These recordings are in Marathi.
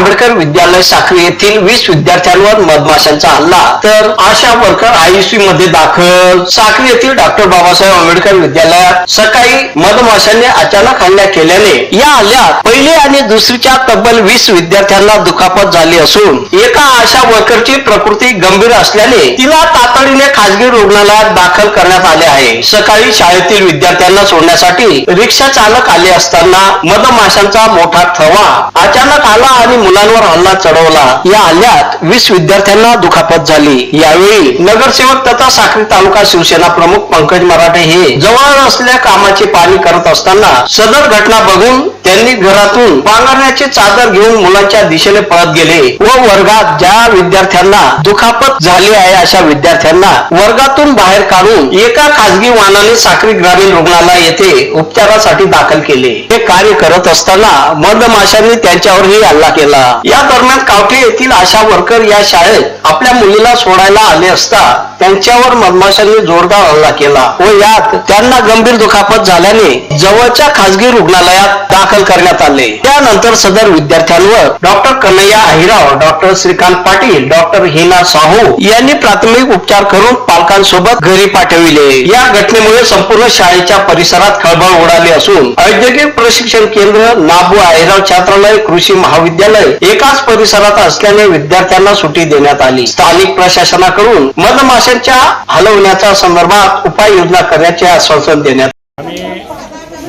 आंबेडकर विद्यालय साखरी येथील वीस विद्यार्थ्यांवर मधमाशांचा हल्ला. तर आशा वर्कर आयसीयू मध्ये दाखल. साखरी येथील डॉक्टर बाबासाहेब आंबेडकर विद्यालयात सकाळी मधमाशांनी अचानक हल्ला केल्याने या हल्ल्यात पहिले आणि दुसरीच्या तब्बल वीस विद्यार्थ्यांना दुखापत झाली असून एका आशा वर्करची प्रकृती गंभीर असल्याने तिला तातडीने खासगी रुग्णालयात दाखल करण्यात आले आहे. सकाळी शाळेतील विद्यार्थ्यांना सोडण्यासाठी रिक्षा चालक आले असताना मधमाशांचा मोठा थवा अचानक आला आणि मुलांवर हल्ला चढवला. या हल्ल्यात वीस विद्यार्थ्यांना दुखापत झाली. यावेळी नगरसेवक तथा साखरी तालुका शिवसेना प्रमुख पंकज मराठे हे जवळ असलेल्या कामाची पाहणी करत असताना सदर घटना बघून त्यांनी घरातून पांघरण्याची चादर घेऊन मुलांच्या दिशेने पळत गेले व वर्गात ज्या विद्यार्थ्यांना दुखापत झाली आहे अशा विद्यार्थ्यांना वर्गातून बाहेर काढून एका खासगी वाहनाने साखरी ग्रामीण रुग्णालय येथे उपचारासाठी दाखल केले. हे कार्य करत असताना मधमाशांनी त्यांच्यावरही हल्ला केला. या दरम्यान कावठे येथील आशा वर्कर या शाळेत आपल्या मुलीला सोडायला आले असता त्यांच्यावर मधमाशांनी जोरदार हल्ला केला व यात त्यांना गंभीर दुखापत झाल्याने जवळच्या खासगी रुग्णालयात दाखल करण्यात आले. त्यानंतर सदर विद्यार्थ्यांवर doctor Kanhaiya Ahirao doctor Shrikant Patil doctor Hina Sahu यांनी प्राथमिक उपचार करून पालकांसोबत घरी पाठविले. या घटनेमुळे संपूर्ण शाळेच्या परिसरात खळबळ उडाली असून औद्योगिक प्रशिक्षण केंद्र नाबू अहिराव छात्रालय कृषी महाविद्यालय एकाच परिसरात असल्याने विद्यार्थ्यांना सुट्टी देण्यात आली. स्थानिक प्रशासनाकडून मधमाशांच्या हलवण्याच्या संदर्भात उपाययोजना करण्याचे आश्वासन देण्यात आम्ही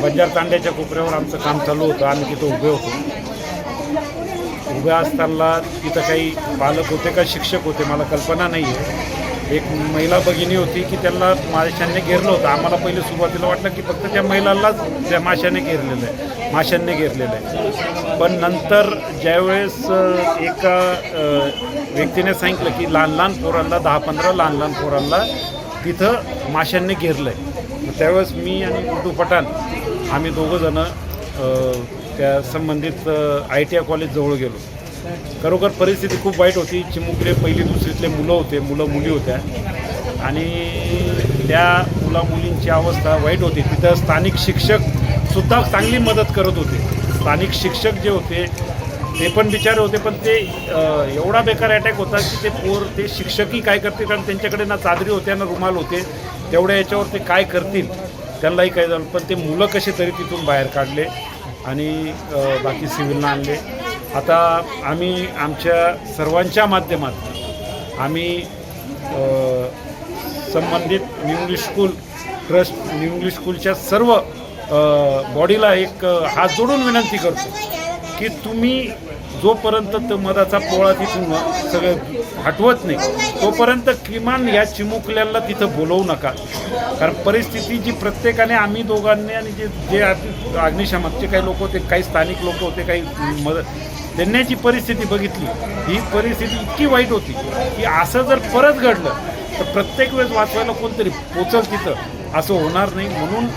बंजार तांड्याच्या कोपऱ्यावर आमचं काम चालू होतं. आम्ही तिथं उभे होतो. उभे असताना तिथं काही पालक होते का शिक्षक होते मला कल्पना नाही आहे एक महिला भगिनी होती की त्यांना माशांनी घेरलं होतं. आम्हाला पहिले सुरुवातीला वाटलं की फक्त त्या महिलालाच त्या माशाने घेरलेलं आहे. माशांनी घेरलेलं आहे. पण नंतर ज्यावेळेस एका व्यक्तीने सांगितलं की लहान लहान पोरांना दहा पंधरा लहान लहान पोरांना तिथं माशांनी घेरलं आहे त्यावेळेस मी आणि गुड्डू पठाण आम्ही दोघंजणं त्या संबंधित आय टी आय कॉलेजजवळ गेलो. खरोखर परिस्थिती खूप वाईट होती. चिमुकले पहिली दुसरीतले मुलं होते. मुलं मुली होत्या. आणि त्या मुला मुलींची अवस्था वाईट होती. तिथं स्थानिक शिक्षकसुद्धा चांगली मदत करत होते. स्थानिक शिक्षक जे होते ते पण बिचारे होते पण ते एवढा बेकार अटॅक होता की ते पोर ते शिक्षकही काय करतील? कारण त्यांच्याकडे ना चादरी होत्या ना रुमाल होते. तेवढ्या याच्यावर ते काय करतील? त्यांनाही काय झालं पण ते मुलं कसे तरी तिथून बाहेर काढले आणि बाकी सिव्हिलला आणले. आता आम्ही आमच्या सर्वांच्या माध्यमातून आम्ही संबंधित new English school trust new English स्कूलच्या सर्व बॉडीला एक हात जोडून विनंती करतो की तुम्ही जोपर्यंत तो मधाचा पोळा तिथून सगळं हटवत नाही तोपर्यंत किमान या चिमुकल्याला तिथं बोलवू नका. कारण परिस्थिती जी प्रत्येकाने आम्ही दोघांनी आणि जे जे अग्निशामकचे काही लोक होते काही स्थानिक लोक होते काही मदत त्यांनी परिस्थिती बघितली. ही परिस्थिती इतकी वाईट होती की असं जर परत घडलं तर प्रत्येक वेळेस वाचवायला कोणतरी पोचल तिथं. असं होणार नाही. म्हणून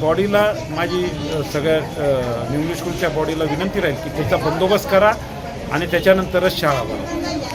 बॉडीला माझी सगळ्या न्यूज स्कूलच्या बॉडीला विनंती राहील की त्याचा बंदोबस्त करा आणि त्याच्यानंतरच शाळा भरा